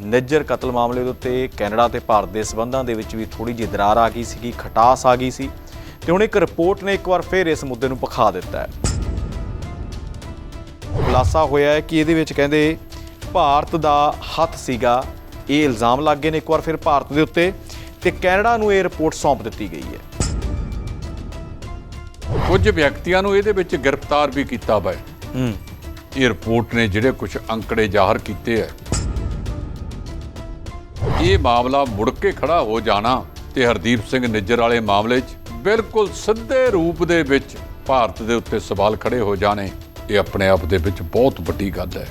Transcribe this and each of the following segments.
ਨਿੱਜਰ ਕਤਲ ਮਾਮਲੇ ਦੇ ਉੱਤੇ ਕੈਨੇਡਾ ਤੇ ਭਾਰਤ ਦੇ ਸਬੰਧਾਂ ਦੇ ਵਿੱਚ ਵੀ ਥੋੜੀ ਜਿਹੀ ਦਰਾਰ ਆ ਗਈ ਸੀਗੀ ਖਟਾਸ ਆ ਗਈ ਸੀ। ਤੇ ਹੁਣ ਇੱਕ ਰਿਪੋਰਟ ਨੇ ਇੱਕ ਵਾਰ ਫੇਰ ਇਸ ਮੁੱਦੇ ਨੂੰ ਪਖਾ ਦਿੱਤਾ ਹੈ। ਖੁਲਾਸਾ ਹੋਇਆ ਹੈ ਕਿ ਇਹਦੇ ਵਿੱਚ ਕਹਿੰਦੇ ਭਾਰਤ ਦਾ ਹੱਥ ਸੀਗਾ ਇਹ ਇਲਜ਼ਾਮ ਲੱਗ ਗਏ ਨੇ ਇੱਕ ਵਾਰ ਫਿਰ ਭਾਰਤ ਦੇ ਉੱਤੇ ਤੇ ਕੈਨੇਡਾ ਨੂੰ ਇਹ ਰਿਪੋਰਟ ਸੌਂਪ ਦਿੱਤੀ ਗਈ ਹੈ। ਕੁਝ ਵਿਅਕਤੀਆਂ ਨੂੰ ਇਹਦੇ ਵਿੱਚ ਗ੍ਰਿਫਤਾਰ ਵੀ ਕੀਤਾ ਵਾ ਹੂੰ। ਇਹ ਰਿਪੋਰਟ ਨੇ ਜਿਹੜੇ ਕੁਝ ਅੰਕੜੇ ਜ਼ਾਹਰ ਕੀਤੇ ਹੈ ਇਹ ਮਾਮਲਾ ਮੁੜ ਕੇ ਖੜਾ ਹੋ ਜਾਣਾ ਤੇ ਹਰਦੀਪ ਸਿੰਘ ਨਿੱਜਰ ਵਾਲੇ ਮਾਮਲੇ 'ਚ ਬਿਲਕੁਲ ਸਿੱਧੇ ਰੂਪ ਦੇ ਵਿੱਚ ਭਾਰਤ ਦੇ ਉੱਤੇ ਸਵਾਲ ਖੜੇ ਹੋ ਜਾਣੇ। ਇਹ ਆਪਣੇ ਆਪ ਦੇ ਵਿੱਚ ਬਹੁਤ ਵੱਡੀ ਗੱਲ ਹੈ।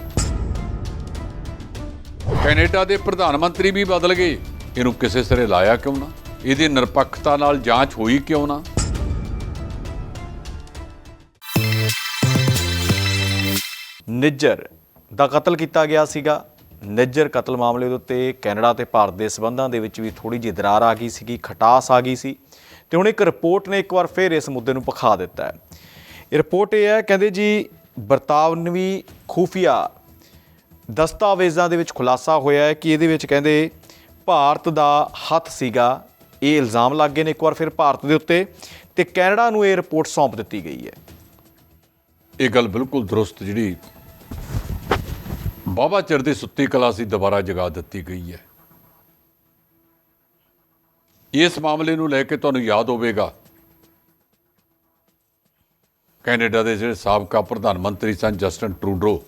ਕੈਨੇਡਾ ਦੇ ਪ੍ਰਧਾਨ ਮੰਤਰੀ ਵੀ ਬਦਲ ਗਏ। ਇਹਨੂੰ ਕਿਸੇ ਸਿਰੇ ਲਾਇਆ ਕਿਉਂ ਨਾ? ਇਹਦੀ ਨਿਰਪੱਖਤਾ ਨਾਲ ਜਾਂਚ ਹੋਈ ਕਿਉਂ ਨਾ? ਨਿੱਜਰ ਦਾ ਕਤਲ ਕੀਤਾ ਗਿਆ ਸੀਗਾ। ਨਿੱਜਰ ਕਤਲ ਮਾਮਲੇ ਦੇ ਉੱਤੇ ਕੈਨੇਡਾ ਤੇ ਭਾਰਤ ਦੇ ਸਬੰਧਾਂ ਦੇ ਵਿੱਚ ਵੀ ਥੋੜੀ ਜਿਹੀ ਦਰਾਰ ਆ ਗਈ ਸੀਗੀ, ਖਟਾਸ ਆ ਗਈ ਸੀ। ਤੇ ਹੁਣ ਇੱਕ ਰਿਪੋਰਟ ਨੇ ਇੱਕ ਵਾਰ ਫੇਰ ਇਸ ਮੁੱਦੇ ਨੂੰ ਪਖਾ ਦਿੱਤਾ ਹੈ। ਇਹ ਰਿਪੋਰਟ ਇਹ ਹੈ, ਕਹਿੰਦੇ ਜੀ ਬਰਤਾਨਵੀ ਖੂਫੀਆ ਦਸਤਾਵੇਜ਼ਾਂ ਦੇ ਵਿੱਚ ਖੁਲਾਸਾ ਹੋਇਆ ਹੈ ਕਿ ਇਹਦੇ ਵਿੱਚ ਕਹਿੰਦੇ ਭਾਰਤ ਦਾ ਹੱਥ ਸੀਗਾ। ਇਹ ਇਲਜ਼ਾਮ ਲੱਗ ਗਏ ਨੇ ਇੱਕ ਵਾਰ ਫਿਰ ਭਾਰਤ ਦੇ ਉੱਤੇ ਤੇ ਕੈਨੇਡਾ ਨੂੰ ਇਹ ਰਿਪੋਰਟ ਸੌਂਪ ਦਿੱਤੀ ਗਈ ਹੈ। ਇਹ ਗੱਲ ਬਿਲਕੁਲ ਦਰੁਸਤ ਜਿਹੜੀ ਬਾਬਾ ਚਿਰ ਦੀ ਸੁੱਤੀ ਕਲਾ ਸੀ ਦੁਬਾਰਾ ਜਗਾ ਦਿੱਤੀ ਗਈ ਹੈ। ਇਸ ਮਾਮਲੇ ਨੂੰ ਲੈ ਕੇ ਤੁਹਾਨੂੰ ਯਾਦ ਹੋਵੇਗਾ। ਕੈਨੇਡਾ ਦੇ ਜਿਹੜੇ ਸਾਬਕਾ ਪ੍ਰਧਾਨ ਮੰਤਰੀ ਸਨ ਜਸਟਨ ਟਰੂਡੋ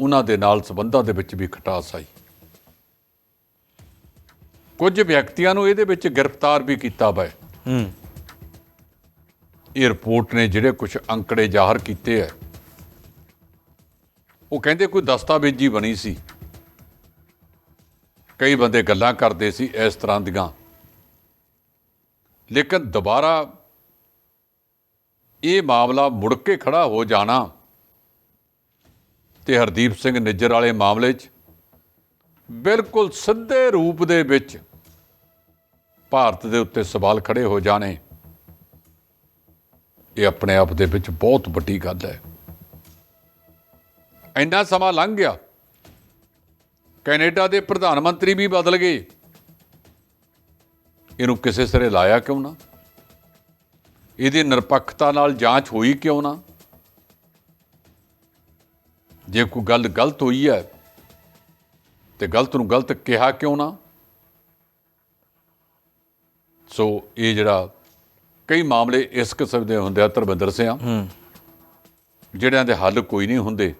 ਉਹਨਾਂ ਦੇ ਨਾਲ ਸਬੰਧਾਂ ਦੇ ਵਿੱਚ ਵੀ ਖਟਾਸ ਆਈ। ਕੁਝ ਵਿਅਕਤੀਆਂ ਨੂੰ ਇਹਦੇ ਵਿੱਚ ਗ੍ਰਿਫਤਾਰ ਵੀ ਕੀਤਾ ਵਾ। ਹੂੰ। ਇਹ ਰਿਪੋਰਟ ਨੇ ਜਿਹੜੇ ਕੁਝ ਅੰਕੜੇ ਜ਼ਾਹਰ ਕੀਤੇ ਹੈ ਉਹ ਕਹਿੰਦੇ ਕੋਈ ਦਸਤਾਵੇਜ਼ੀ ਬਣੀ ਸੀ। ਕਈ ਬੰਦੇ ਗੱਲਾਂ ਕਰਦੇ ਸੀ ਇਸ ਤਰ੍ਹਾਂ ਦੀਆਂ। ਲੇਕਿਨ ਦੁਬਾਰਾ ਇਹ ਮਾਮਲਾ ਮੁੜ ਕੇ ਖੜਾ ਹੋ ਜਾਣਾ ਤੇ ਹਰਦੀਪ ਸਿੰਘ ਨਿੱਜਰ ਵਾਲੇ ਮਾਮਲੇ 'ਚ ਬਿਲਕੁਲ ਸਿੱਧੇ ਰੂਪ ਦੇ ਵਿੱਚ ਭਾਰਤ ਦੇ ਉੱਤੇ ਸਵਾਲ ਖੜੇ ਹੋ ਜਾਣੇ। ਇਹ ਆਪਣੇ ਆਪ ਦੇ ਵਿੱਚ ਬਹੁਤ ਵੱਡੀ ਗੱਲ ਹੈ। ਇੰਨਾ ਸਮਾਂ ਲੰਘ ਗਿਆ। ਕੈਨੇਡਾ ਦੇ ਪ੍ਰਧਾਨ ਮੰਤਰੀ ਵੀ ਬਦਲ ਗਏ। ਇਹਨੂੰ ਕਿਸੇ ਸਿਰੇ ਲਾਇਆ ਕਿਉਂ ਨਾ? ਇਹਦੀ ਨਿਰਪੱਖਤਾ ਨਾਲ ਜਾਂਚ ਹੋਈ ਕਿਉਂ ਨਾ? ਜੇ ਕੋਈ ਗੱਲ ਗਲਤ ਹੋਈ ਹੈ ਤੇ ਗਲਤ ਨੂੰ ਗਲਤ ਕਿਹਾ ਕਿਉਂ ਨਾ? ਸੋ ਇਹ ਜਿਹੜਾ ਕਈ ਮਾਮਲੇ ਇਸ ਕਿਸਮ ਦੇ ਹੁੰਦੇ ਆ ਧਰਮਿੰਦਰ ਸਿਆ ਜਿਹੜਿਆਂ ਦੇ ਹੱਲ ਕੋਈ ਨਹੀਂ ਹੁੰਦੇ।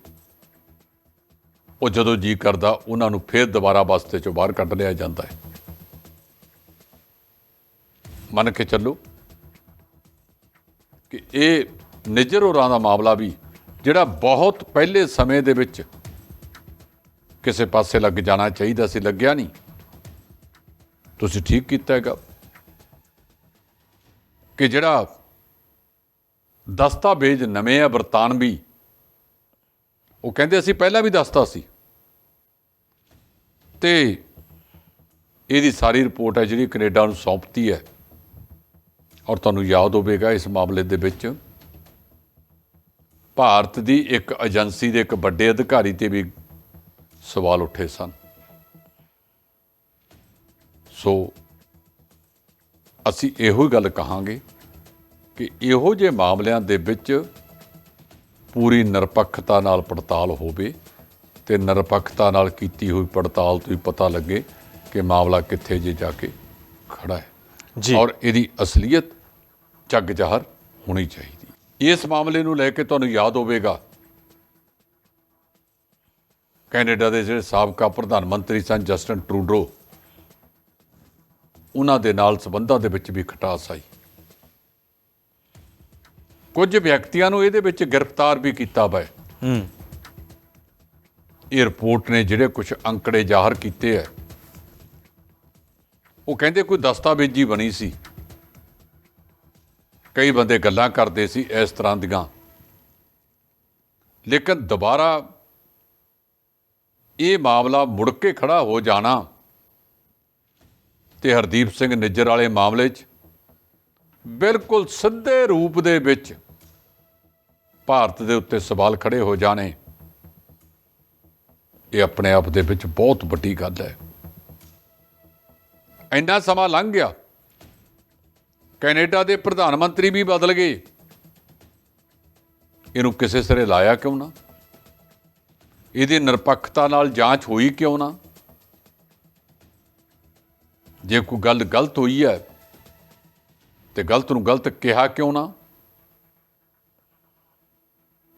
ਉਹ ਜਦੋਂ ਜੀ ਕਰਦਾ, ਉਹਨਾਂ ਨੂੰ ਫੇਰ ਦੁਬਾਰਾ ਬਸਤੇ ਚੋਂ ਬਾਹਰ ਕੱਢ ਲਿਆ ਜਾਂਦਾ ਹੈ। ਮੰਨ ਕੇ ਚੱਲੋ ਕਿ ਇਹ ਨਿੱਜਰ ਹੋਰਾਂ ਦਾ ਮਾਮਲਾ ਵੀ, ਜਿਹੜਾ ਬਹੁਤ ਪਹਿਲੇ ਸਮੇਂ ਦੇ ਵਿੱਚ ਕਿਸੇ ਪਾਸੇ ਲੱਗ ਜਾਣਾ ਚਾਹੀਦਾ ਸੀ, ਲੱਗਿਆ ਨਹੀਂ। ਤੁਸੀਂ ਠੀਕ ਕੀਤਾ ਹੈਗਾ ਕਿ ਜਿਹੜਾ ਦਸਤਾਵੇਜ਼ ਨਵੇਂ ਆ ਬਰਤਾਨਵੀ ਉਹ ਕਹਿੰਦੇ ਅਸੀਂ ਪਹਿਲਾਂ ਵੀ ਦੱਸਤਾ ਸੀ। ਤੇ ਇਹਦੀ ਸਾਰੀ ਰਿਪੋਰਟ ਹੈ ਜਿਹੜੀ ਕੈਨੇਡਾ ਨੂੰ ਸੌਂਪਤੀ ਹੈ। ਔਰ ਤੁਹਾਨੂੰ ਯਾਦ ਹੋਵੇਗਾ ਇਸ ਮਾਮਲੇ ਦੇ ਵਿੱਚ ਭਾਰਤ ਦੀ ਇੱਕ ਏਜੰਸੀ ਦੇ ਇੱਕ ਵੱਡੇ ਅਧਿਕਾਰੀ ਤੇ ਵੀ ਸਵਾਲ ਉੱਠੇ ਸਨ। ਸੋ ਅਸੀਂ ਇਹੋ ਹੀ ਗੱਲ ਕਹਾਂਗੇ ਕਿ ਇਹੋ ਜਿਹੇ ਮਾਮਲਿਆਂ ਦੇ ਵਿੱਚ ਪੂਰੀ ਨਿਰਪੱਖਤਾ ਨਾਲ ਪੜਤਾਲ ਹੋਵੇ ਤੇ ਨਿਰਪੱਖਤਾ ਨਾਲ ਕੀਤੀ ਹੋਈ ਪੜਤਾਲ ਤੋਂ ਹੀ ਪਤਾ ਲੱਗੇ ਕਿ ਮਾਮਲਾ ਕਿੱਥੇ ਜੇ ਜਾ ਕੇ ਖੜਾ ਹੈ। ਜੀ। ਔਰ ਇਹਦੀ ਅਸਲੀਅਤ ਜੱਗ ਜ਼ਾਹਰ ਹੋਣੀ ਚਾਹੀਦੀ। ਇਸ ਮਾਮਲੇ ਨੂੰ ਲੈ ਕੇ ਤੁਹਾਨੂੰ ਯਾਦ ਹੋਵੇਗਾ। ਕੈਨੇਡਾ ਦੇ ਜਿਹੜੇ ਸਾਬਕਾ ਪ੍ਰਧਾਨ ਮੰਤਰੀ ਸਨ ਜਸਟਨ ਟਰੂਡੋ ਉਹਨਾਂ ਦੇ ਨਾਲ ਸਬੰਧਾਂ ਦੇ ਵਿੱਚ ਵੀ ਖਟਾਸ ਆਈ। ਕੁਝ ਵਿਅਕਤੀਆਂ ਨੂੰ ਇਹਦੇ ਵਿੱਚ ਗ੍ਰਿਫਤਾਰ ਵੀ ਕੀਤਾ ਵਾ ਹੂੰ। ਇਹ ਰਿਪੋਰਟ ਨੇ ਜਿਹੜੇ ਕੁਝ ਅੰਕੜੇ ਜ਼ਾਹਰ ਕੀਤੇ ਹੈ ਉਹ ਕਹਿੰਦੇ ਕੋਈ ਦਸਤਾਵੇਜ਼ੀ ਬਣੀ ਸੀ। ਕਈ ਬੰਦੇ ਗੱਲਾਂ ਕਰਦੇ ਸੀ ਇਸ ਤਰ੍ਹਾਂ ਦੀਆਂ। ਲੇਕਿਨ ਦੁਬਾਰਾ ਇਹ ਮਾਮਲਾ ਮੁੜ ਕੇ ਖੜਾ ਹੋ ਜਾਣਾ ਤੇ ਹਰਦੀਪ ਸਿੰਘ ਨਿੱਜਰ ਵਾਲੇ ਮਾਮਲੇ 'ਚ ਬਿਲਕੁਲ ਸਿੱਧੇ ਰੂਪ ਦੇ ਵਿੱਚ ਭਾਰਤ ਦੇ ਉੱਤੇ ਸਵਾਲ ਖੜੇ ਹੋ ਜਾਣੇ, ਇਹ ਆਪਣੇ ਆਪ ਦੇ ਵਿੱਚ ਬਹੁਤ ਵੱਡੀ ਗੱਲ ਹੈ। ਇੰਨਾ ਸਮਾਂ ਲੰਘ ਗਿਆ, ਕੈਨੇਡਾ ਦੇ ਪ੍ਰਧਾਨ ਮੰਤਰੀ ਵੀ ਬਦਲ ਗਏ। ਇਹਨੂੰ ਕਿਸੇ ਸਿਰੇ ਲਾਇਆ ਕਿਉਂ ਨਾ? ਇਹਦੀ ਨਿਰਪੱਖਤਾ ਨਾਲ ਜਾਂਚ ਹੋਈ ਕਿਉਂ ਨਾ? ਜੇ ਕੋਈ ਗੱਲ ਗਲਤ ਹੋਈ ਹੈ, ਤੇ ਗਲਤ ਨੂੰ ਗਲਤ ਕਿਹਾ ਕਿਉਂ ਨਾ?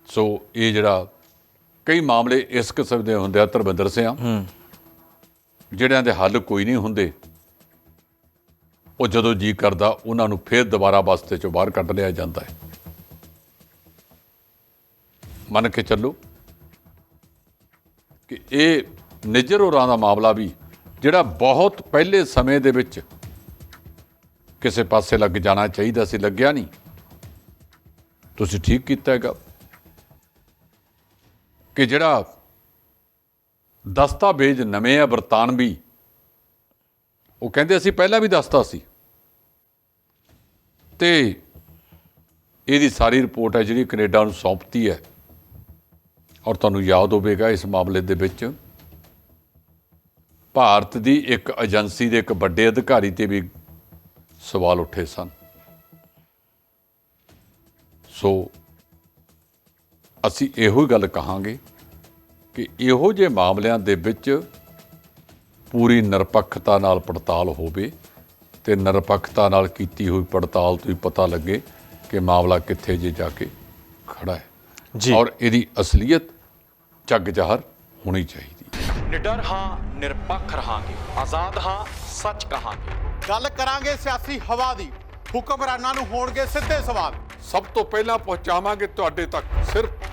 ਸੋ ਇਹ ਜਿਹੜਾ ਕਈ ਮਾਮਲੇ ਇਸ ਕਿਸਮ ਦੇ ਹੁੰਦੇ ਆ ਧਰਮਿੰਦਰ ਸਿੰਘ ਜਿਹੜਿਆਂ ਦੇ ਹੱਲ ਕੋਈ ਨਹੀਂ ਹੁੰਦੇ। ਉਹ ਜਦੋਂ ਜੀ ਕਰਦਾ ਉਹਨਾਂ ਨੂੰ ਫੇਰ ਦੁਬਾਰਾ ਬਸਤੇ ਚੋਂ ਬਾਹਰ ਕੱਢ ਲਿਆ ਜਾਂਦਾ ਹੈ। ਮੰਨ ਕੇ ਚੱਲੋ ਕਿ ਇਹ ਨਿੱਜਰ ਹੋਰਾਂ ਦਾ ਮਾਮਲਾ ਵੀ ਜਿਹੜਾ ਬਹੁਤ ਪਹਿਲੇ ਸਮੇਂ ਦੇ ਵਿੱਚ ਕਿਸੇ ਪਾਸੇ ਲੱਗ ਜਾਣਾ ਚਾਹੀਦਾ ਸੀ ਲੱਗਿਆ ਨਹੀਂ। ਤੁਸੀਂ ਠੀਕ ਕੀਤਾ ਹੈਗਾ। ਕਿ ਜਿਹੜਾ ਦਸਤਾਵੇਜ਼ ਨਵੇਂ ਆ ਬਰਤਾਨਵੀ ਉਹ ਕਹਿੰਦੇ ਅਸੀਂ ਪਹਿਲਾਂ ਵੀ ਦੱਸਤਾ ਸੀ। ਤੇ ਇਹਦੀ ਸਾਰੀ ਰਿਪੋਰਟ ਹੈ ਜਿਹੜੀ ਕੈਨੇਡਾ ਨੂੰ ਸੌਂਪਤੀ ਹੈ। ਔਰ ਤੁਹਾਨੂੰ ਯਾਦ ਹੋਵੇਗਾ ਇਸ ਮਾਮਲੇ ਦੇ ਵਿੱਚ, ਭਾਰਤ ਦੀ ਇੱਕ ਏਜੰਸੀ ਦੇ ਇੱਕ ਵੱਡੇ ਅਧਿਕਾਰੀ ਤੇ ਵੀ ਸਵਾਲ ਉੱਠੇ ਸਨ। ਸੋ ਅਸੀਂ ਇਹੋ ਹੀ ਗੱਲ ਕਹਾਂਗੇ ਕਿ ਇਹੋ ਜਿਹੇ ਮਾਮਲਿਆਂ ਦੇ ਵਿੱਚ ਪੂਰੀ ਨਿਰਪੱਖਤਾ ਨਾਲ ਪੜਤਾਲ ਹੋਵੇ ਤੇ ਨਿਰਪੱਖਤਾ ਨਾਲ ਕੀਤੀ ਹੋਈ ਪੜਤਾਲ ਤੋਂ ਹੀ ਪਤਾ ਲੱਗੇ ਕਿ ਮਾਮਲਾ ਕਿੱਥੇ ਜੇ ਜਾ ਕੇ ਖੜਾ ਹੈ। ਜੀ। ਔਰ ਇਹਦੀ ਅਸਲੀਅਤ ਜੱਗ ਜ਼ਾਹਰ ਹੋਣੀ ਚਾਹੀਦੀ ਨਿਡਰ ਹਾਂ ਨਿਰਪੱਖ ਰਹਾਂਗੇ। ਆਜ਼ਾਦ ਹਾਂ ਸੱਚ ਕਹਾਂਗੇ। ਗੱਲ ਕਰਾਂਗੇ ਸਿਆਸੀ ਹਵਾ ਦੀ। ਹੁਕਮਰਾਨਾਂ ਨੂੰ ਹੋਣਗੇ ਸਿੱਧੇ ਸਵਾਲ। ਸਭ ਤੋਂ ਪਹਿਲਾਂ ਪਹੁੰਚਾਵਾਂਗੇ ਤੁਹਾਡੇ ਤੱਕ ਸਿਰਫ